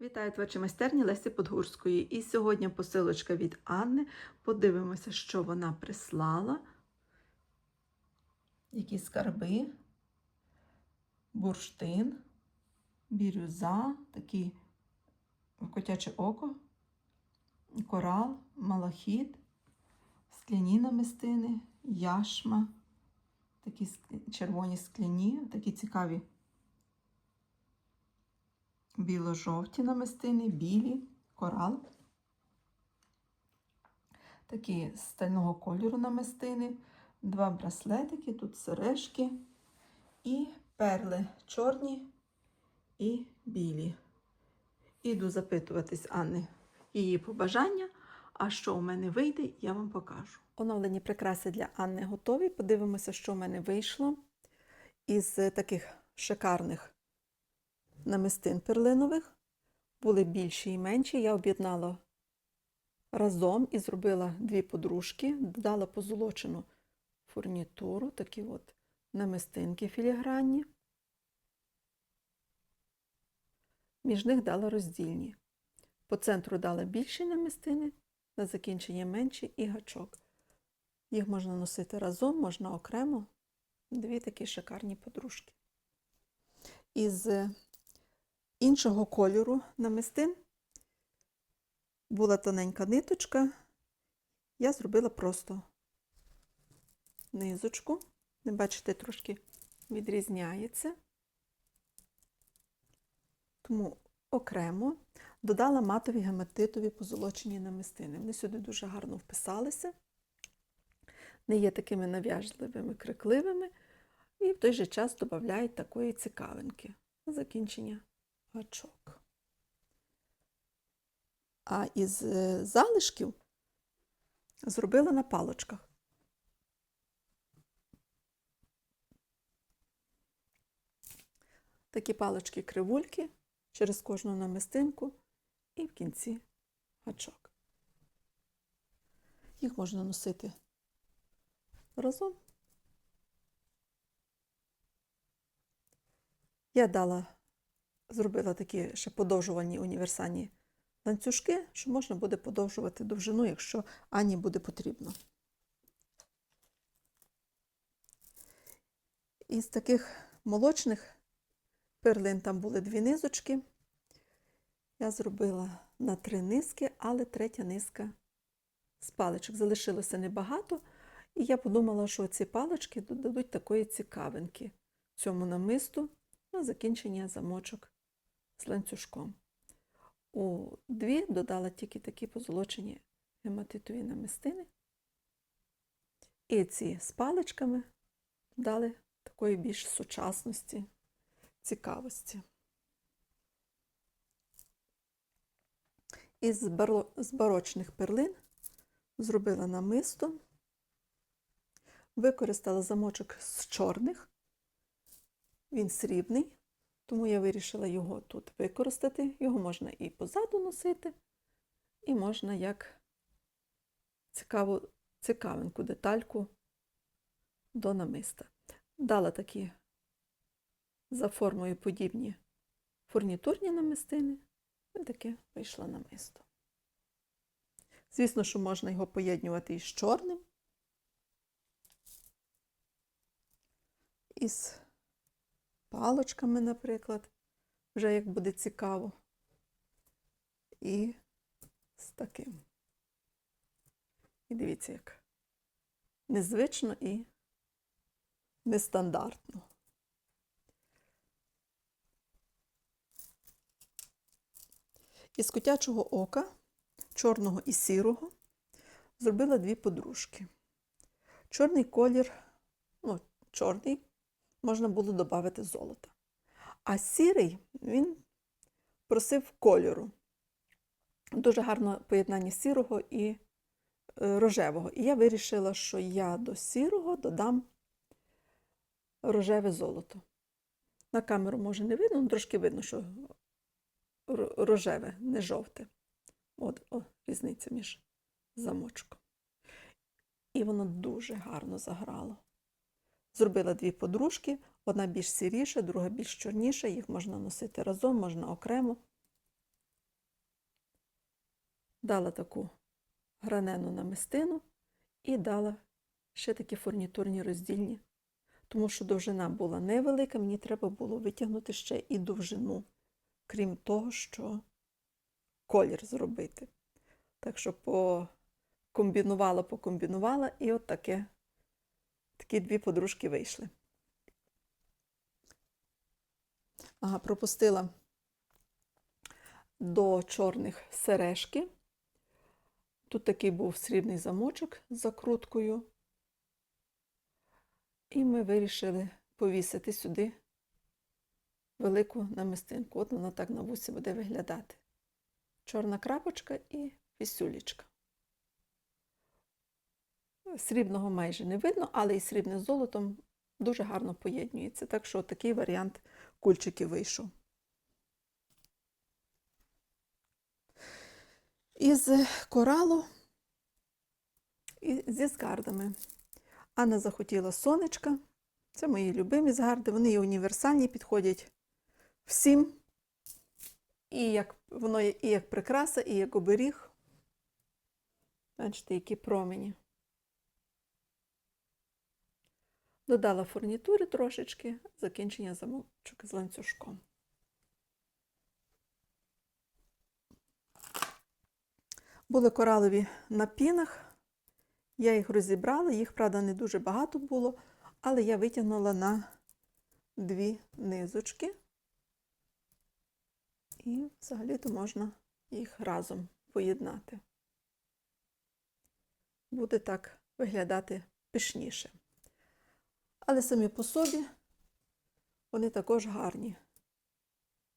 Вітаю творчі майстерні Лесі Подгурської. І сьогодні посилочка від Анни. Подивимося, що вона прислала. Які скарби, бурштин, бірюза, такий котяче око, корал, малахіт, скляні намистини, яшма, такі червоні скляні, такі цікаві біло-жовті намистини, білі, корал. Такі стального кольору намистини, два браслетики, тут сережки і перли чорні і білі. Іду запитуватись Анни її побажання, а що у мене вийде, я вам покажу. Оновлені прикраси для Анни готові. Подивимося, що в мене вийшло із таких шикарних намистин перлинових. Були більші і менші. Я об'єднала разом і зробила дві подружки, додала позолочену фурнітуру, такі от намистинки філігранні. Між них дала роздільні. По центру дала більші намистини, на закінчення менші і гачок. Їх можна носити разом, можна окремо. Дві такі шикарні подружки. Із іншого кольору намистин була тоненька ниточка. Я зробила просто низочку. Не бачите, трошки відрізняється. Тому окремо додала матові гематитові позолочені намистини. Вони сюди дуже гарно вписалися, не є такими нав'яжливими, крикливими, і в той же час додають такої цікавинки. Закінчення гачок. А із е, залишків зробила на палочках. Такі палочки кривульки через кожну намистинку і в кінці гачок. Їх можна носити разом. Я дала, зробила такі ще подовжувальні універсальні ланцюжки, що можна буде подовжувати довжину, якщо Ані буде потрібно. Із таких молочних перлин там були дві низочки. Я зробила на три низки, але третя низка з паличок. Залишилося небагато, і я подумала, що ці палички додадуть такої цікавинки цьому намисту на закінчення замочок з ланцюжком. У дві додала тільки такі позолочені гематитові намистини. І ці з паличками дали такої більш сучасності, цікавості. Із з барочних перлин зробила намисто, використала замочок з чорних, він срібний, тому я вирішила його тут використати. Його можна і позаду носити, і можна як цікаву, цікавинку детальку до намиста. Дала такі за формою подібні фурнітурні намистини, і таке вийшло намисто. Звісно, що можна його поєднувати із чорним, із палочками, наприклад, вже як буде цікаво. І з таким. І дивіться, як незвично і нестандартно. Із котячого ока, чорного і сірого, зробила дві подружки. Чорний колір, ну, чорний, можна було додати золота. А сірий він просив кольору. Дуже гарне поєднання сірого і е, рожевого. І я вирішила, що я до сірого додам рожеве золото. На камеру може не видно, але трошки видно, що рожеве, не жовте. От о, різниця між замочком. І воно дуже гарно заграло. Зробила дві подружки, одна більш сіріша, друга більш чорніша. Їх можна носити разом, можна окремо. Дала таку гранену намистину і дала ще такі фурнітурні роздільні. Тому що довжина була невелика, мені треба було витягнути ще і довжину, крім того, що колір зробити. Так що покомбінувала, покомбінувала, і от таке, такі дві подружки вийшли. Ага, пропустила до чорних сережки. Тут такий був срібний замочок з закруткою. І ми вирішили повісити сюди велику намистинку. От вона так на вусі буде виглядати. Чорна крапочка і вісюлічка. Срібного майже не видно, але і срібне з золотом дуже гарно поєднюється. Так що такий варіант кульчиків вийшов. Із коралу і зі згардами. Анна захотіла сонечка. Це мої любимі згарди. Вони є універсальні, підходять всім. І як воно і як прикраса, і як оберіг. Бачите, які промені. Додала фурнітури трошечки, закінчення замочок з ланцюжком. Були коралові на пінах. Я їх розібрала, їх, правда, не дуже багато було, але я витягнула на дві низочки. І взагалі-то можна їх разом поєднати. Буде так виглядати пишніше. Але самі по собі вони також гарні.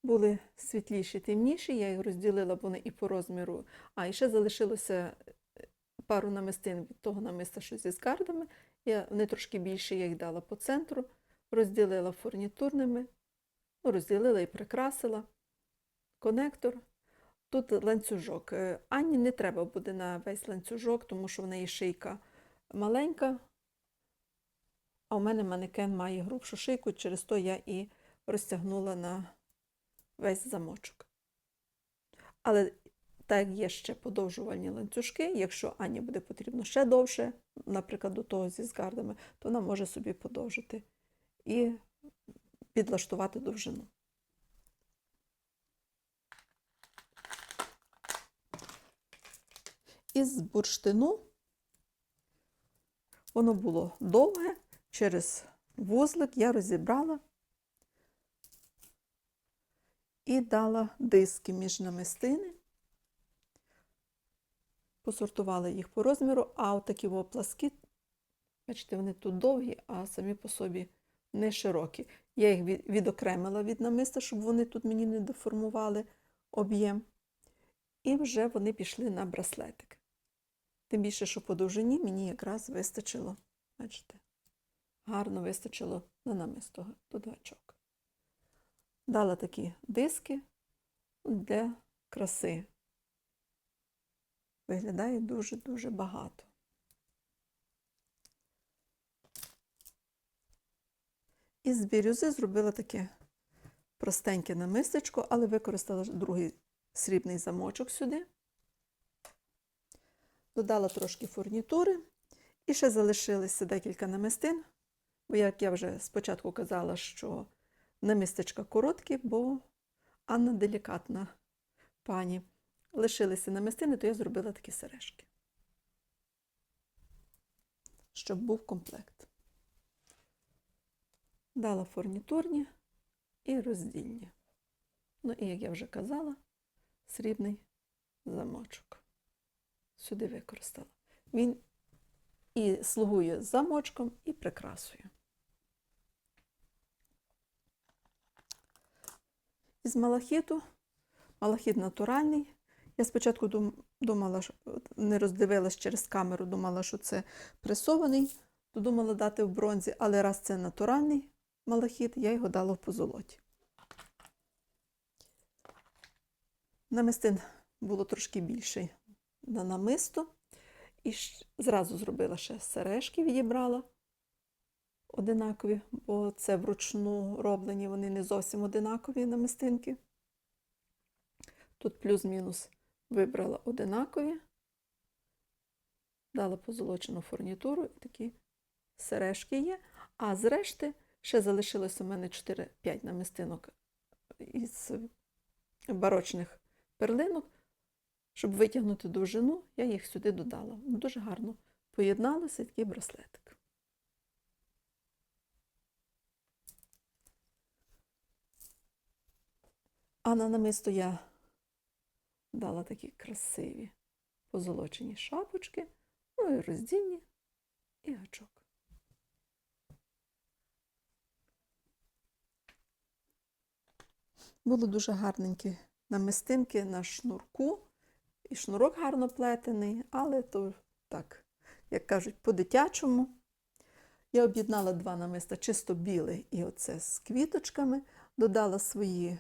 Були світліші, темніші, я їх розділила, вони і по розміру. А, і ще залишилося пару намистин від того намиста, що зі скардами. Я, вони трошки більше, я їх дала по центру, розділила фурнітурними, ну, розділила і прикрасила. Конектор. Тут ланцюжок. Е, Анні не треба буде на весь ланцюжок, тому що в неї шийка маленька, а у мене манекен має грубшу шийку, через то я і розтягнула на весь замочок. Але так є ще подовжувальні ланцюжки, якщо Ані буде потрібно ще довше, наприклад, до того зі згардами, то вона може собі подовжити і підлаштувати довжину. Із бурштину воно було довге, через вузлик я розібрала і дала диски між намистини, посортувала їх по розміру, а отакі пласки, бачите, вони тут довгі, а самі по собі не широкі. Я їх відокремила від намиста, щоб вони тут мені не деформували об'єм. І вже вони пішли на браслетик. Тим більше, що по довжині мені якраз вистачило, бачите, гарно вистачило на намисто додачок. Дала такі диски для краси. Виглядає дуже-дуже багато. Із бірюзи зробила таке простеньке намистечко, але використала другий срібний замочок сюди. Додала трошки фурнітури і ще залишилося декілька намистин, бо, як я вже спочатку казала, що намистечка короткі, бо Анна делікатна пані. Лишилися намистини, то я зробила такі сережки, щоб був комплект. Дала фурнітурні і роздільні. Ну і, як я вже казала, срібний замочок. Сюди використала. Він і слугує замочком, і прикрасою. Із малахіту, малахіт натуральний. Я спочатку думала, не роздивилась через камеру, думала, що це пресований, то думала дати в бронзі, але раз це натуральний малахіт, я його дала в позолоті. Намистин було трошки більше на намисто. І зразу зробила ще сережки, відібрала одинакові, бо це вручну роблені, вони не зовсім одинакові намистинки. Тут плюс-мінус вибрала одинакові, дала позолочену фурнітуру і такі сережки є. А з решти ще залишилося у мене 4-5 намистинок із барочних перлинок. Щоб витягнути довжину, я їх сюди додала. Дуже гарно поєдналося такий браслетик. А на намисто я дала такі красиві позолочені шапочки, ну і роздільні, і гачок. Були дуже гарненькі намистинки на шнурку. І шнурок гарно плетений, але то так, як кажуть, по-дитячому. Я об'єднала два намиста, чисто біле і оце з квіточками, додала свої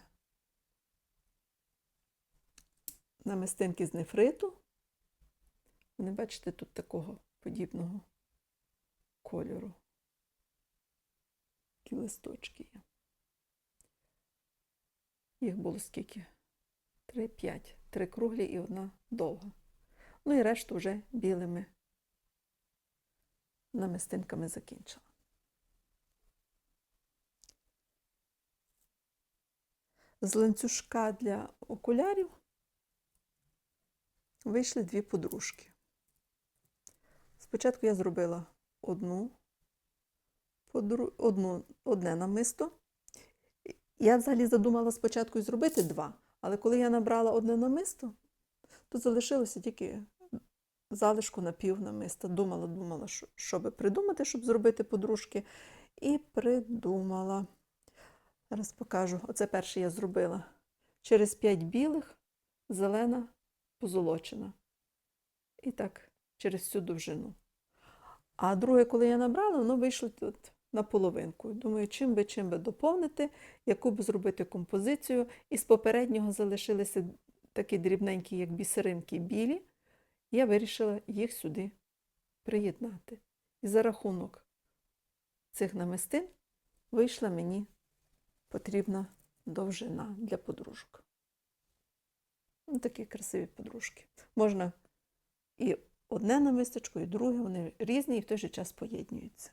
намистинки з нефриту. Вони, бачите, тут такого подібного кольору. Такі листочки є. Їх було скільки? Три-п'ять. Три круглі і одна довга. Ну і решту вже білими намистинками закінчила. З ланцюжка для окулярів вийшли дві подружки. Спочатку я зробила одну, подру... одну одне намисто. Я взагалі задумала спочатку зробити два, але коли я набрала одне намисто, то залишилося тільки залишку на пів намиста. Думала, думала, що, що би придумати, щоб зробити подружки, і придумала. Зараз покажу. Оце перше я зробила. Через п'ять білих, зелена, позолочена. І так, через всю довжину. А друге, коли я набрала, воно вийшло тут на половинку. Думаю, чим би чим би доповнити, яку б зробити композицію. І з попереднього залишилися такі дрібненькі, як бісеринки білі. Я вирішила їх сюди приєднати. І за рахунок цих намистин вийшла мені потрібна довжина для подружок. Ось такі красиві подружки. Можна і одне намисточко, і друге, вони різні і в той же час поєднуються.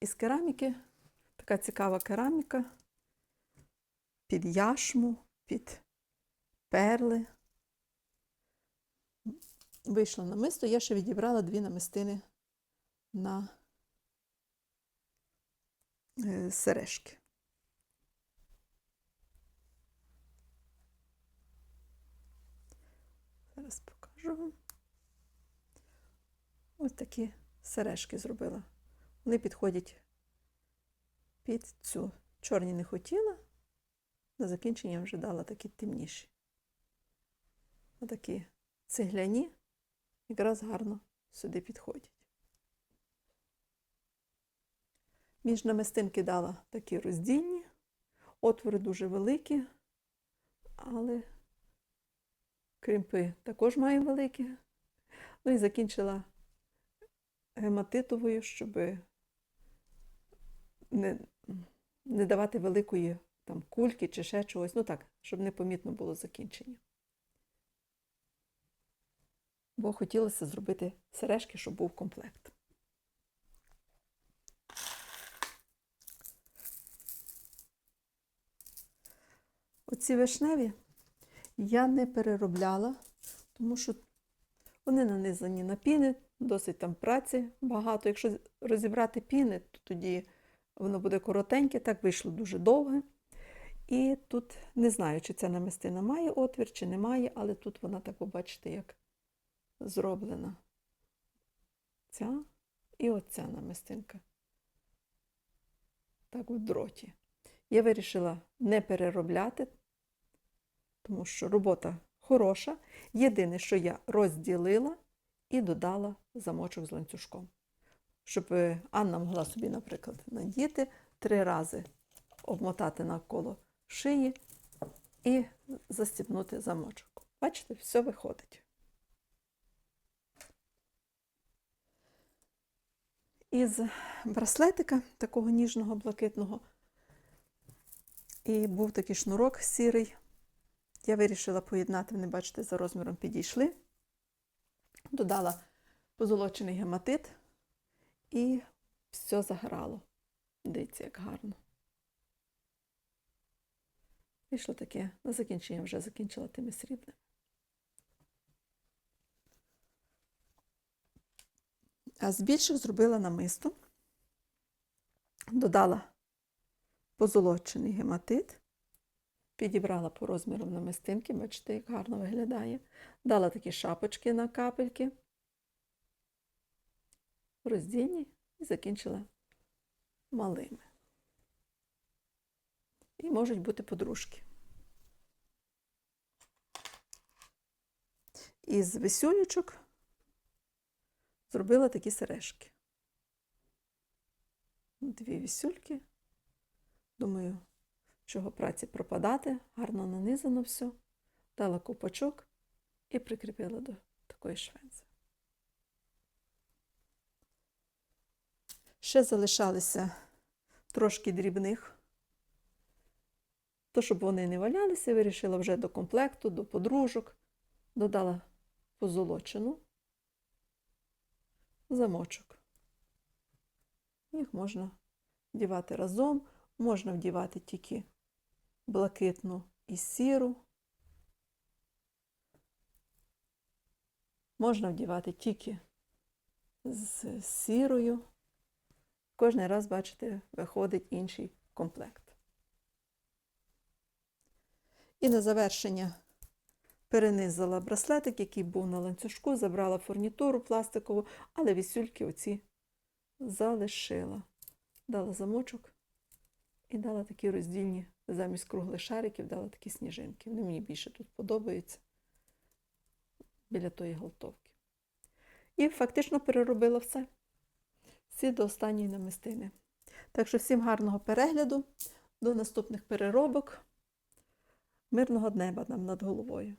Із кераміки така цікава кераміка під яшму, під перли. Вийшло намисто, я ще відібрала дві намистини на е, сережки. Зараз. Ось такі сережки зробила. Вони підходять під цю. Чорні не хотіла, на закінчення вже дала такі темніші. Отакі цегляні якраз гарно сюди підходять. Між намистинки дала такі роздільні, отвори дуже великі, але крімпи також має великі. Ну і закінчила гематитовою, щоб не, не давати великої там кульки чи ще чогось. Ну так, щоб непомітно було закінчення. Бо хотілося зробити сережки, щоб був комплект. Оці вишневі я не переробляла, тому що вони нанизані на піни, досить там праці багато. Якщо розібрати піни, то тоді воно буде коротеньке, так вийшло дуже довге. І тут не знаю, чи ця намистина має отвір, чи не має, але тут вона так, побачите, як зроблена. Ця і оця намистинка. Так в дроті. Я вирішила не переробляти, тому що робота хороша. Єдине, що я розділила і додала замочок з ланцюжком. Щоб е, Анна могла собі, наприклад, надіти три рази обмотати навколо шиї і застібнути замочок. Бачите, все виходить. Із браслетика, такого ніжного блакитного, І був такий шнурок сірий. Я вирішила поєднати, вони, бачите, за розміром підійшли. Додала позолочений гематит і все заграло. Дивіться, як гарно. Вийшло таке, на закінчення вже закінчила тими срібними. А з більших зробила намисто, додала позолочений гематит, підібрала по розміру намистинки, бачите, як гарно виглядає. Дала такі шапочки на капельки, роздільні і закінчила малими. І можуть бути подружки. Із висюлючок зробила такі сережки. Дві вісюльки. Думаю, чого праці пропадати, гарно нанизано все, дала купачок і прикріпила до такої швензи. Ще залишалися трошки дрібних. То, щоб вони не валялися, вирішила вже до комплекту, до подружок, додала позолочену замочок. Їх можна вдівати разом, можна вдівати тільки блакитну і сіру. Можна вдівати тільки з сірою. Кожний раз, бачите, виходить інший комплект. І на завершення перенизала браслетик, який був на ланцюжку, забрала фурнітуру пластикову, але вісюльки оці залишила. Дала замочок і дала такі роздільні, замість круглих шариків, дала такі сніжинки. Вони мені більше тут подобаються біля тої галтовки. І фактично переробила все. Всі до останньої намистини. Так що всім гарного перегляду, до наступних переробок. Мирного неба нам над головою.